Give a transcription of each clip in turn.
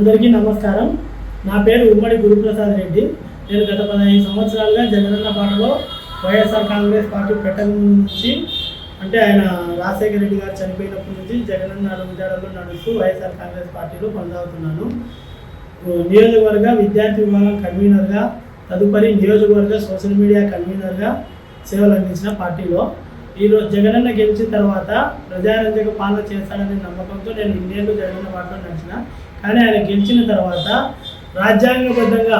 అందరికీ నమస్కారం. నా పేరు ఉమ్మడి గురుప్రసాద్ రెడ్డి. నేను గత పదహైదు సంవత్సరాలుగా జగనన్న పాటలో వైఎస్ఆర్ కాంగ్రెస్ పార్టీ పెట్టక నుంచి అంటే ఆయన రాజశేఖర రెడ్డి గారు చనిపోయినప్పటి నుంచి జగనన్న అడుగుజాడలో నడుస్తూ వైఎస్ఆర్ కాంగ్రెస్ పార్టీలో కొనసాగుతున్నాను. నియోజకవర్గ విద్యార్థి విభాగం కన్వీనర్గా తదుపరి నియోజకవర్గ సోషల్ మీడియా కన్వీనర్గా సేవలు అందించిన పార్టీలో ఈరోజు జగనన్న గెలిచిన తర్వాత ప్రజారంజక పాలన చేస్తాడనే నమ్మకంతో నేను ఇండియాలో జగనన్న పాటలో నడిచిన. కానీ ఆయన గెలిచిన తర్వాత రాజ్యాంగబద్ధంగా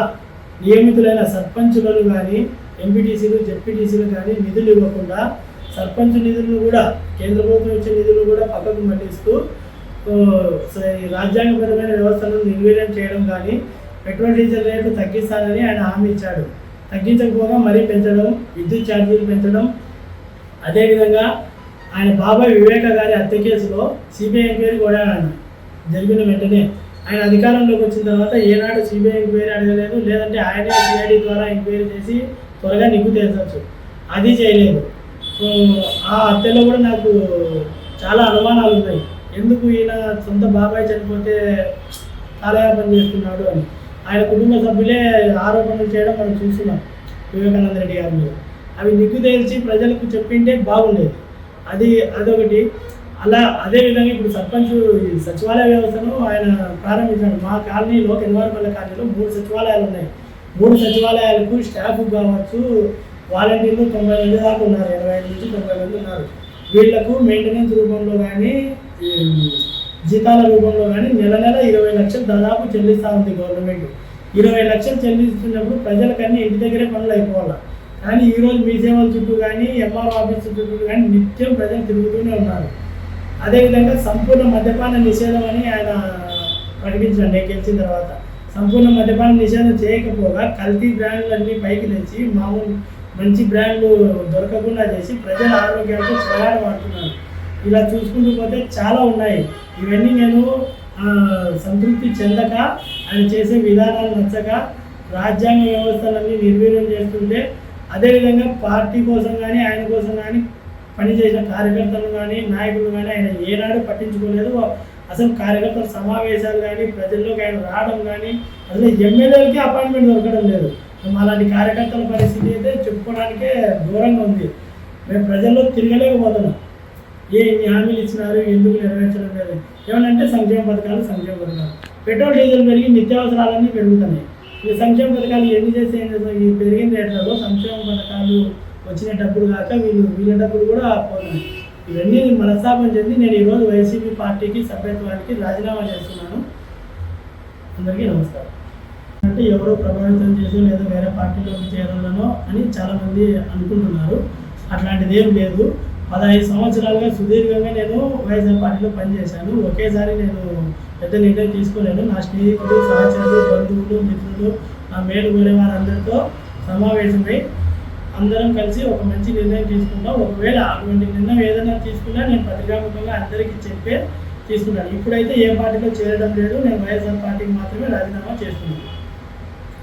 నియమితులైన సర్పంచులను కానీ ఎంపీటీసీలు జెడ్పీటీసీలు కానీ నిధులు ఇవ్వకుండా సర్పంచ్ నిధులను కూడా కేంద్ర ప్రభుత్వం ఇచ్చే నిధులు కూడా పక్కకు మళ్ళిస్తూ ఈ రాజ్యాంగపరమైన వ్యవస్థలను నిర్వీర్యం చేయడం కానీ పెట్రోల్ డీజిల్ రేట్లు తగ్గిస్తానని ఆయన హామీ ఇచ్చాడు. తగ్గించకపోగా మరీ పెంచడం విద్యుత్ ఛార్జీలు పెంచడం అదేవిధంగా ఆయన బాబాయ్ వివేక గారి హత్య కేసులో సిబిఐ ఎంక్వైరీ కూడా జరిగిన వెంటనే ఆయన అధికారంలోకి వచ్చిన తర్వాత ఏనాడు సిబిఐ ఎంక్వైరీ అడగలేదు లేదంటే ఆయనే సిఐడి ద్వారా ఎంక్వైరీ చేసి త్వరగా నిగ్గు తేల్చవచ్చు అది చేయలేదు. ఆ హత్యలో కూడా నాకు చాలా అనుమానాలు ఉన్నాయి. ఎందుకు ఈయన సొంత బాబాయ్ చనిపోతే కాలయాపన చేస్తున్నాడు అని. ఆయన కుటుంబ సభ్యులే ఆరోపణలు చేయడం మనం చూస్తున్నాం. వివేకానంద రెడ్డి గారి మీద. అవి నిగ్గు తేల్చి ప్రజలకు చెప్పింటే బాగుండేది. అది అదొకటి. అలా అదే విధంగా ఇప్పుడు సర్పంచ్ ఈ సచివాలయ వ్యవస్థను ఆయన ప్రారంభించాడు. మా కాలనీలో కెన్వారపల్లి కాలనీలో మూడు సచివాలయాలు ఉన్నాయి. మూడు సచివాలయాలకు స్టాఫ్ కావచ్చు వాలంటీర్లు తొంభై మంది దాకా ఉన్నారు. ఇరవై ఐదు నుంచి తొంభై మంది ఉన్నారు. వీళ్ళకు మెయింటెనెన్స్ రూపంలో కానీ జీతాల రూపంలో కానీ నెల నెల ఇరవై లక్షలు దాదాపు చెల్లిస్తూ ఉంది గవర్నమెంట్. ఇరవై లక్షలు చెల్లిస్తున్నప్పుడు ప్రజలకన్నీ ఇంటి దగ్గరే పనులు అయిపోవాలి? కానీ ఈరోజు మీ సేవల చుట్టూ కానీ ఎంఆర్ ఆఫీస్ చుట్టూ కానీ నిత్యం ప్రజలు తిరుగుతూనే ఉన్నారు. అదేవిధంగా సంపూర్ణ మద్యపాన నిషేధం అని ఆయన ప్రకటించాడు నేను గెలిచిన తర్వాత. సంపూర్ణ మద్యపాన నిషేధం చేయకపోగా కల్తీ బ్రాండ్లన్నీ పైకి తెచ్చి మామూలు మంచి బ్రాండ్లు దొరకకుండా చేసి ప్రజల ఆరోగ్యాలకు ప్రయాణ పడుతున్నారు ఇలా చూసుకుంటూ పోతే చాలా ఉన్నాయి. ఇవన్నీ నేను సంతృప్తి చెందక ఆయన చేసే విధానాలు నచ్చక రాజ్యాంగ వ్యవస్థలన్నీ నిర్వీర్యం చేస్తుంటే అదేవిధంగా పార్టీ కోసం కానీ ఆయన కోసం కానీ పనిచేసిన కార్యకర్తలు కానీ నాయకులు కానీ ఆయన ఏనాడు పట్టించుకోలేదు. అసలు కార్యకర్తల సమావేశాలు కానీ ప్రజల్లోకి ఆయన రావడం కానీ అసలు ఎమ్మెల్యేలకి అపాయింట్మెంట్ దొరకడం లేదు. అలాంటి కార్యకర్తల పరిస్థితి అయితే చెప్పుకోవడానికే దూరంగా ఉంది. మేము ప్రజల్లో తిరగలేకపోతున్నాం. ఏ ఇన్ని హామీలు ఇచ్చినారు ఎందుకు నెరవేర్చడం లేదు? ఏమనంటే సంక్షేమ పథకాలు సంక్షేమ పథకాలు. పెట్రోల్ డీజిల్ పెరిగి నిత్యావసరాలన్నీ పెరుగుతున్నాయి. ఈ సంక్షేమ పథకాలు ఎన్ని చేసే పెరిగిన రేట్లలో సంక్షేమ పథకాలు వచ్చిన డబ్బులు కాక వీళ్ళు వీళ్ళ డబ్బులు కూడా పోతున్నాయి ఇవన్నీ మనస్తాపం చెంది నేను ఈరోజు వైసీపీ పార్టీకి సభ్యత్వానికి రాజీనామా చేస్తున్నాను. అందరికీ నమస్కారం. అంటే ఎవరో ప్రభావితం చేసి లేదా వేరే పార్టీలోకి చేరాలనో అని చాలామంది అనుకుంటున్నారు. అట్లాంటిది ఏం లేదు. పదహైదు సంవత్సరాలుగా సుదీర్ఘంగా నేను వైఎస్ఆర్ పార్టీలో పనిచేశాను. ఒకేసారి నేను పెద్ద నిర్ణయం తీసుకోలేను. నా స్నేహితులు సహచరులు బంధువులు మిత్రులు నా మేలు కోరే వారందరితో సమావేశమై అందరం కలిసి ఒక మంచి నిర్ణయం తీసుకుంటాం. ఒకవేళ అటువంటి నిర్ణయం ఏదైనా తీసుకున్నా నేను పత్రికాముఖంగా అందరికీ చెప్పే తీసుకున్నాను ఇప్పుడైతే ఏ పార్టీలో చేరడం లేదు. నేను వైఎస్ఆర్ పార్టీకి మాత్రమే రాజీనామా చేస్తున్నాను.